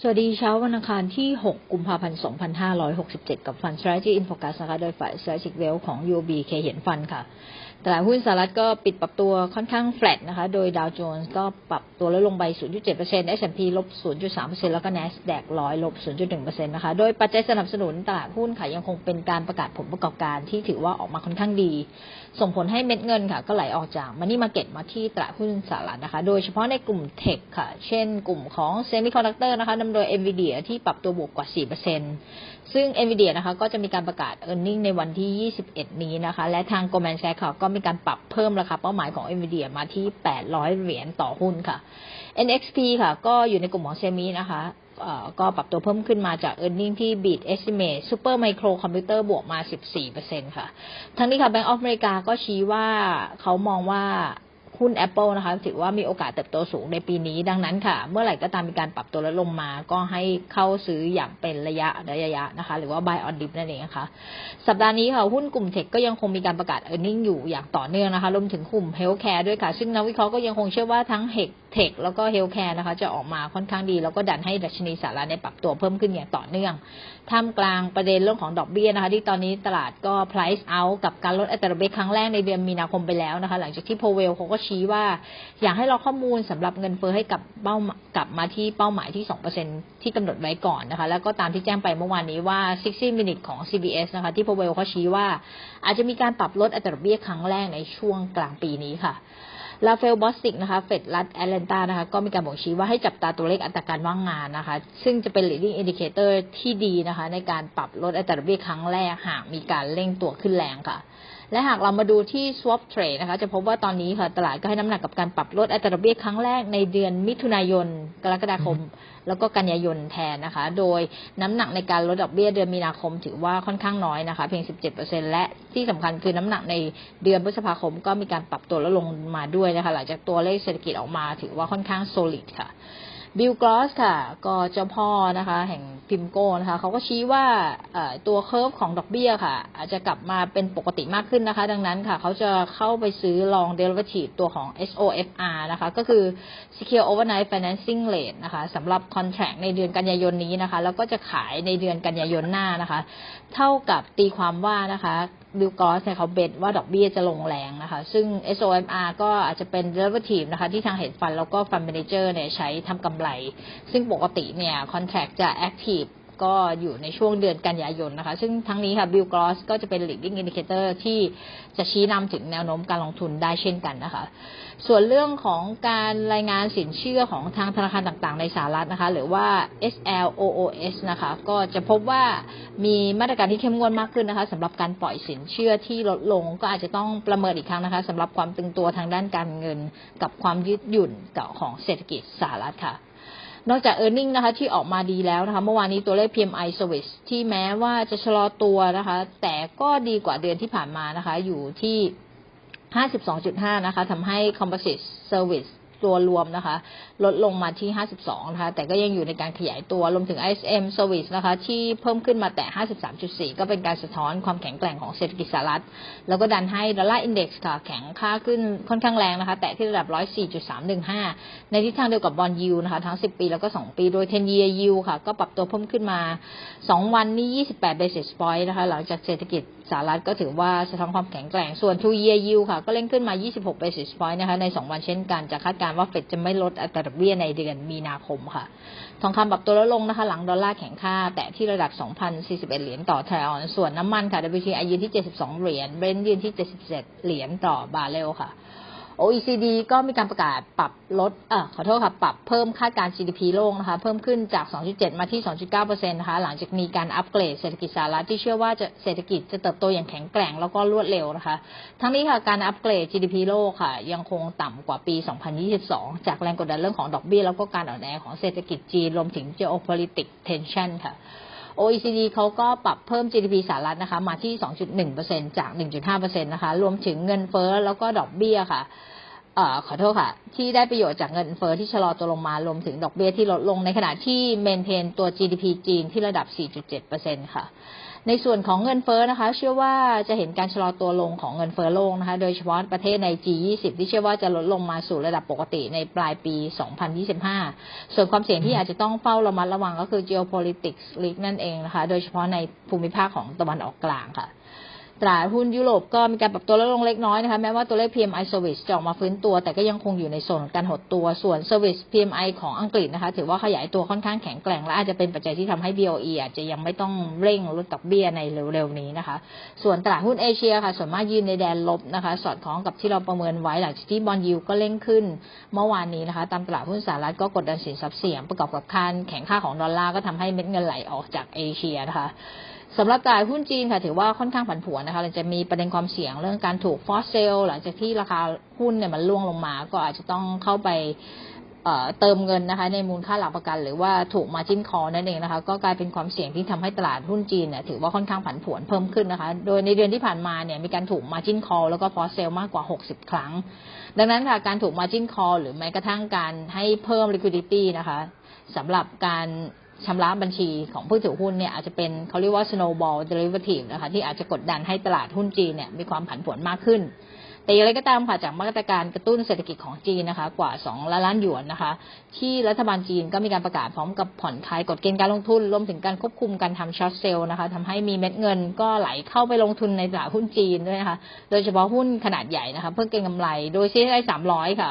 สวัสดีเช้าวันอังคารที่ 6 กุมภาพันธ์ 2567 กับฟัน Strategy in Focus นะคะโดยฝ่าย Strategic Wealth ของ UOB เคเห็นฟันค่ะ ตลาดหุ้นสหรัฐก็ปิดปรับตัวค่อนข้างแฟลตนะคะ โดยดาวโจนส์ก็ปรับตัวลดลงไป 0.7% S&P ลบ 0.3%แล้วก็ NASDAQ ร้อยลบ 0.1%นะคะ โดยปัจจัยสนับสนุนตลาดหุ้นค่ะยังคงเป็นการประกาศผลประกอบการที่ถือว่าออกมาค่อนข้างดี ส่งผลให้เม็ดเงินค่ะ ก็ไหลออกจากมันนี่มาเก็ตมาที่ตลาดหุ้นสหรัฐนะคะ โดยเฉพาะในกลุ่มเทคค่ะ เช่น กลุ่มของเซมิคอนดักเตอร์นะคะนำโดย NVIDIA ที่ปรับตัวบวกกว่า 4%ซึ่ง NVIDIA นะคะก็จะมีการประกาศ e a r n i n g ในวันที่ 21 นี้นะคะ และทาง Goldman Sachs ค่ะก็มีการปรับเพิ่มราคาเป้าหมายของ NVIDIA มาที่ 800 เหรียญต่อหุ้นค่ะ NXP ค่ะ ก็อยู่ในกลุ่มของเซมินะคะก็ปรับตัวเพิ่มขึ้นมาจาก e a r n i n g ที่ beat estimate super micro computer บวกมา 14%ค่ะ ทั้งนี้ค่ะ Bank of America ก็ชี้ว่าเขามองว่า หุ้น Apple นะคะถือว่ามีโอกาสเติบโตสูงในปีนี้ ดังนั้นค่ะ เมื่อไหร่ก็ตามมีการปรับตัวลดลงมา ก็ให้เข้าซื้ออย่างเป็นระยะระยะนะคะ หรือว่า buy on dip นั่นเองนะคะ สัปดาห์นี้ค่ะ หุ้นกลุ่มเทคก็ยังคงมีการประกาศ e a r n i n g อยู่อย่างต่อเนื่องนะคะรวมถึงกลุ่ม healthcare ด้วยค่ะ ซึ่งนักวิเคราะห์ก็ยังคงเชื่อว่าทั้งเฮกเทคแล้วก็ healthcare นะคะจะออกมาค่อนข้างดี แล้วก็ดันให้ดัชนีสหรัฐในปรับตัวเพิ่มขึ้นอย่างต่อเนื่องท่ามกลางประเด็นเรื่องของดอกเบี้ยนะคะ ที่ตอนนี้ตลาดก็ price out กับการลดอัตราดอกเบี้ยครั้งแรกในเดือนมีนาคมไปแล้วนะคะ หลังจากที่โพเวลเขาก็ชี้ว่า อยากให้เราข้อมูลสำหรับเงินเฟ้อให้กับเป้ากลับมาที่เป้าหมายที่ 2%ที่กำหนดไว้ก่อนนะคะ แล้วก็ตามที่แจ้งไปเมื่อวานนี้ว่า 60 minute ของ CBS นะคะ ที่พเวลเขาชี้ว่า อาจจะมีการปรับลดอัตราดอกเบี้ยครั้งแรกในช่วงกลางปีนี้ค่ะลาเฟลบอสติกนะคะเฟดรัฐแอตแลนตานะคะ ก็มีการบอกชี้ว่าให้จับตาตัวเลขอัตราการว่างงานนะคะ ซึ่งจะเป็น leading indicator ที่ดีนะคะ ในการปรับลดอัตราดอกเบี้ยครั้งแรกหากมีการเร่งตัวขึ้นแรงค่ะ และหากเรามาดูที่ swap trade นะคะ จะพบว่าตอนนี้ค่ะตลาดก็ให้น้ำหนักกับการปรับลดอัตราดอกเบี้ยครั้งแรกในเดือนมิถุนายน กรกฎาคม แล้วก็กันยายนแทนนะคะ โดยน้ำหนักในการลดดอกเบี้ยเดือนมีนาคม ถือว่าค่อนข้างน้อยนะคะ เพียง 17%และที่สำคัญคือน้ำหนักในเดือนพฤษภาคมก็มีการปรับตัวลดลงมาด้วยนะคะ หลังจากตัวเลขเศรษฐกิจออกมา ถือว่าค่อนข้าง solid ค่ะ บิลกรอสค่ะ ก็เจ้าพ่อนะคะ แห่งพิมโก้นะคะเขาก็ชี้ว่าตัวเคอร์ฟของดอกเบี้ยค่ะ อาจจะกลับมาเป็นปกติมากขึ้นนะคะ ดังนั้นค่ะเขาจะเข้าไปซื้อ long derivative ตัวของ SOFR นะคะ ก็คือ secure overnight financing rate นะคะสำหรับ contract ในเดือนกันยายนนี้นะคะ แล้วก็จะขายในเดือนกันยายนหน้านะคะ เท่ากับตีความว่านะคะ บิลกอสเนี่ยเขาเบ็ดว่าดอกเบี้ยจะลงแรงนะคะ ซึ่ง SOMR ก็อาจจะเป็น derivative นะคะ ที่ทางเห็นฟันแล้วก็ฟันเมนเจอร์เนี่ยใช้ทำกำไร ซึ่งปกติเนี่ยคอนแทคจะ active ก็อยู่ในช่วงเดือนกันยายนนะคะ ซึ่งทั้งนี้ค่ะบิลกรอสก็จะเป็น leading indicator ที่จะชี้นำถึงแนวโน้มการลงทุนได้เช่นกันนะคะ ส่วนเรื่องของการรายงานสินเชื่อของทางธนาคารต่างๆ ในสหรัฐนะคะ หรือว่า SLOOS นะคะ ก็จะพบว่ามีมาตรการที่เข้มงวดมากขึ้นนะคะสำหรับการปล่อยสินเชื่อที่ลดลงก็อาจจะต้องประเมินอีกครั้งนะคะสำหรับความตึงตัวทางด้านการเงินกับความยืดหยุ่นของเศรษฐกิจสหรัฐค่ะ นอกจาก e a r n i n g นะคะที่ออกมาดีแล้วนะคะ เมื่อวานนี้ตัวเลข PMI Service ที่แม้ว่าจะชะลอตัวนะคะ แต่ก็ดีกว่าเดือนที่ผ่านมานะคะ อยู่ที่ 52.5 นะคะทำให้ Composite Service ตัวรวมนะคะ ลดลงมาที่ 52 นะคะ แต่ก็ยังอยู่ในการขยายตัว รวมถึง ISM Service นะคะ ที่เพิ่มขึ้นมาแต่ 53.4 ก็เป็นการสะท้อนความแข็งแกร่งของเศรษฐกิจสหรัฐ แล้วก็ดันให้ดอลลาร์อินเด็กซ์ค่ะ แข็งค่าขึ้นค่อนข้างแรงนะคะ แตะที่ระดับ 104.315 ในทิศทางเดียวกับบอลยูนะคะ ทั้ง 10 ปีแล้วก็ 2 ปี โดย 10 year yield ค่ะ ก็ปรับตัวเพิ่มขึ้นมา 2 วันนี่28 basis point นะคะ หลังจากเศรษฐกิจสหรัฐก็ถือว่าสะท้อนความแข็งแกร่ง ส่วน two year yield ค่ะ ก็เล่นขึ้นมา 26 basis point นะคะ ใน 2 วันเช่นกันจากคาดการณ์ว่าเฟดจะไม่ลดอัตราดอกเบี้ยในเดือนมีนาคมค่ะ ทองคำปรับตัวลดลงนะคะ หลังดอลลาร์แข็งค่า แตะที่ระดับ 2,041 เหรียญต่อทรอยออน ส่วนน้ำมันค่ะ WTI ยืนที่ 72 เหรียญ เบรนท์ยืนที่ 77 เหรียญต่อบาร์เรลค่ะ OECD ก็มีการประกาศปรับลดเอ่อขอโทษค่ะปรับเพิ่มคาดการ GDP โลกนะคะ เพิ่มขึ้นจาก 2.7 มาที่ 2.9%นะคะ หลังจากมีการอัปเกรดเศรษฐกิจสหรัฐที่เชื่อว่าจะเศรษฐกิจจะเติบโตอย่างแข็งแกร่งแล้วก็รวดเร็วนะคะ ทั้งนี้ค่ะการอัปเกรด GDP โลกค่ะ ยังคงต่ำกว่าปี 2022 จากแรงกดดันเรื่องของดอกเบี้ยแล้วก็การอ่อนแอของเศรษฐกิจจีนรวมถึง geopolitics tension ค่ะ OECD เขาก็ปรับเพิ่ม GDP สหรัฐนะคะ มาที่ 2.1%จาก 1.5%นะคะ รวมถึงเงินเฟ้อแล้วก็ดอกเบี้ยค่ะ อ่อขอโทษค่ะ ที่ได้ประโยชน์จากเงินเฟ้อที่ชะลอตัวลงมารวมถึงดอกเบี้ยที่ลดลงในขณะที่เมนเทนตัว GDP จีนที่ระดับ 4.7%ค่ะ ในส่วนของเงินเฟ้อนะคะ เชื่อว่าจะเห็นการชะลอตัวลงของเงินเฟ้อโลกนะคะ โดยเฉพาะประเทศใน G20 ที่เชื่อว่าจะลดลงมาสู่ระดับปกติในปลายปี 2025 ส่วนความเสี่ยงที่อาจจะต้องเฝ้าระมัดระวังก็คือ geopolitics risk นั่นเองนะคะ โดยเฉพาะในภูมิภาคของตะวันออกกลางค่ะ ตลาดหุ้นยุโรปก็มีการปรับตัวลดลงเล็กน้อยนะคะแม้ว่าตัวเลข PMI Service จะออกมาฟื้นตัว แต่ก็ยังคงอยู่ในโซนของการหดตัวส่วน Service PMI ของอังกฤษนะคะ ถือว่าขยายตัวค่อนข้างแข็งแกร่ง และอาจจะเป็นปัจจัยที่ทำให้ BOE อาจจะยังไม่ต้องเร่งลดดอกเบี้ยในเร็วๆนี้นะคะ ส่วนตลาดหุ้นเอเชียค่ะส่วนมากยืนในแดนลบนะคะ สอดคล้องกับที่เราประเมินไว้หลังจากที่บอลยูก็เร่งขึ้น เมื่อวานนี้นะคะ ตามตลาดหุ้นสหรัฐก็กดดันสินทรัพย์เสี่ยงประกอบกับการแข็งค่าของดอลลาร์ก็ทำให้เม็ดเงินไหลออกจากเอเชียนะคะ สำหรับตลาดหุ้นจีนค่ะถือว่าค่อนข้างผันผวนนะคะเราจะมีประเด็นความเสี่ยงเรื่องการถูกฟอสเซลหลังจากที่ราคาหุ้นเนี่ยมันล่วงลงมา ก็อาจจะต้องเข้าไปเติมเงินนะคะในมูลค่าหลักประกัน หรือว่าถูกมาจิ้นคอนั่นเองนะคะก็กลายเป็นความเสี่ยงที่ทำให้ตลาดหุ้นจีนเนี่ยถือว่าค่อนข้างผันผวนเพิ่มขึ้นนะคะ โดยในเดือนที่ผ่านมาเนี่ยมีการถูกมาจิ้นคอแล้วก็ฟอสเซลมากกว่า 60 ครั้ง ดังนั้นค่ะการถูกมาจิ้นคอหรือแม้กระทั่งการให้เพิ่ม liquidity นะคะสำหรับการ ชำระบัญชีของผู้ถือหุ้นเนี่ยอาจจะเป็นเขาเรียกว่า snowball derivative นะคะที่อาจจะกดดันให้ตลาดหุ้นจีนเนี่ยมีความผันผวนมากขึ้น แต่อย่างไรก็ตามค่ะจากมาตรการกระตุ้นเศรษฐกิจของจีนนะคะ กว่า 2 ล้านล้านหยวนนะคะ ที่รัฐบาลจีนก็มีการประกาศพร้อมกับผ่อนคลายกฎเกณฑ์การลงทุนรวมถึงการควบคุมการทำช็อตเซลล์นะคะทำให้มีเม็ดเงินก็ไหลเข้าไปลงทุนในตลาดหุ้นจีนด้วยนะคะโดยเฉพาะหุ้นขนาดใหญ่นะคะเพื่อเก็งกำไรโดย CSI 300ค่ะ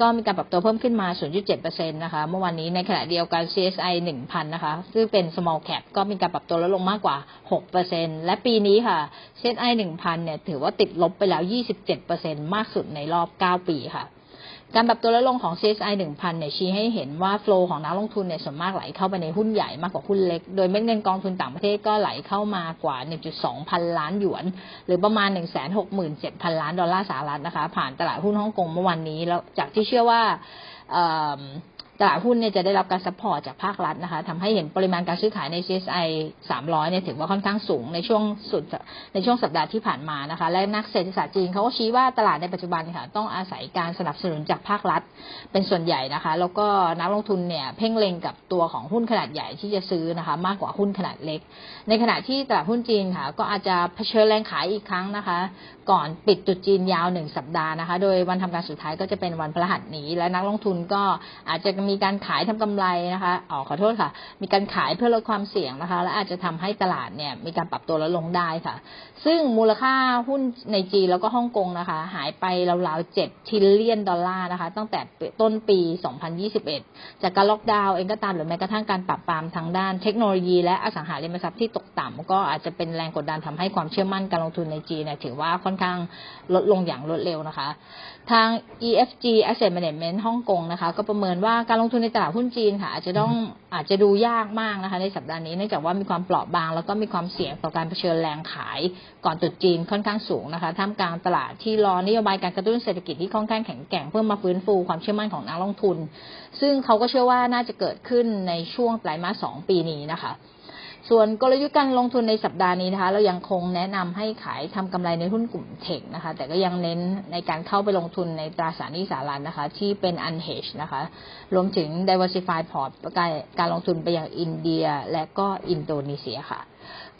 ก็มีการปรับตัวเพิ่มขึ้นมา 0.7%นะคะ เมื่อวานนี้ในขณะเดียวกัน CSI 1,000 นะคะ ซึ่งเป็น small cap ก็มีการปรับตัวลดลงมากกว่า 6%และปีนี้ค่ะ CSI 1,000 เนี่ย ถือว่าติดลบไปแล้ว 27%มากสุดในรอบ 9 ปีค่ะ การปรับตัวลดลงของ CSI 1,000 เนี่ยชี้ให้เห็นว่าโฟลของนักลงทุนเนี่ยส่วนมากไหลเข้าไปในหุ้นใหญ่มากกว่าหุ้นเล็ก โดยเม็ดเงินกองทุนต่างประเทศก็ไหลเข้ามากว่า 1.2 พันล้านหยวน หรือประมาณ 167,000 ล้านดอลลาร์สหรัฐนะคะ ผ่านตลาดหุ้นฮ่องกงเมื่อวันนี้แล้วจากที่เชื่อว่า ตลาดหุ้นเนี่ยจะได้รับการซัพพอร์ตจากภาครัฐนะคะทำให้เห็นปริมาณการซื้อขายใน CSI 300เนี่ยถือว่าค่อนข้างสูงในช่วงสุดในช่วงสัปดาห์ที่ผ่านมานะคะ และนักเศรษฐศาสตร์จีนเขาก็ชี้ว่าตลาดในปัจจุบันค่ะต้องอาศัยการสนับสนุนจากภาครัฐ เป็นส่วนใหญ่นะคะ แล้วก็นักลงทุนเนี่ยเพ่งเล็งกับตัวของหุ้นขนาดใหญ่ที่จะซื้อนะคะ มากกว่าหุ้นขนาดเล็ก ในขณะที่ตลาดหุ้นจีนค่ะ ก็อาจจะเผชิญแรงขายอีกครั้งนะคะ ก่อนปิดจุดจีนยาวหนึ่งสัปดาห์นะคะ โดยวันทำการสุดท้ายก็จะเป็นวันพฤหัสนี้ และนักลงทุนก็อาจจะมีการขายทำกำไรนะคะอ๋อขอโทษค่ะ มีการขายเพื่อลดความเสี่ยงนะคะ และอาจจะทำให้ตลาดเนี่ยมีการปรับตัวลดลงได้ค่ะ ซึ่งมูลค่าหุ้นในจีนแล้วก็ฮ่องกงนะคะ หายไปราวๆ7ทิลเลียนดอลลาร์นะคะ ตั้งแต่ต้นปี 2021 จากการล็อกดาวน์เองก็ตามหรือแม้กระทั่งการปรับปรามทางด้านเทคโนโลยี และอสังหาริมทรัพย์ที่ตกต่ำก็อาจจะเป็นแรงกดดันทำให้ความเชื่อมั่นการลงทุนในจีนเนี่ยถือว่าค่อนข้างลดลงอย่างรวดเร็วนะคะ ทาง EFG Asset Management ฮ่องกงนะคะ ก็ประเมินว่าการลงทุนในตลาดหุ้นจีนค่ะ อาจจะต้องอาจจะดูยากมากนะคะ ในสัปดาห์นี้เนื่องจากว่ามีความเปราะบาง แล้วก็มีความเสี่ยงต่อการเผชิญแรงขายก่อนตรุษจีนค่อนข้างสูงนะคะท่ามกลางตลาดที่รอนโยบายการกระตุ้นเศรษฐกิจที่ค่อนข้างแข็งแกร่งเพื่อมาฟื้นฟูความเชื่อมั่นของนักลงทุน ซึ่งเขาก็เชื่อว่าน่าจะเกิดขึ้นในช่วงไตรมาสสองปีนี้นะคะ ส่วนกลยุทธ์การลงทุนในสัปดาห์นี้นะคะ เรายังคงแนะนำให้ขายทำกำไรในหุ้นกลุ่มเทคนะคะ แต่ก็ยังเน้นในการเข้าไปลงทุนในตราสารหนี้สารัฐนะคะ ที่เป็น u n h e d g e นะคะ รวมถึง diversify port การการลงทุนไปอย่างอินเดียและก็อินโดนีเซียค่ะ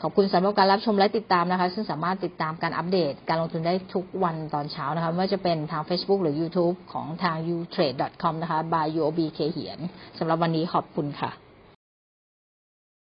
ขอบคุณสำหรับการรับชมและติดตามนะคะ ซึ่งสามารถติดตามการอัปเดตการลงทุนได้ทุกวันตอนเช้านะคะไม่ว่าจะเป็นทาง Facebook หรือ YouTube ของทาง utrade.com นะคะ by UOB เคเหียนสำหรับวันนี้ขอบคุณค่ะ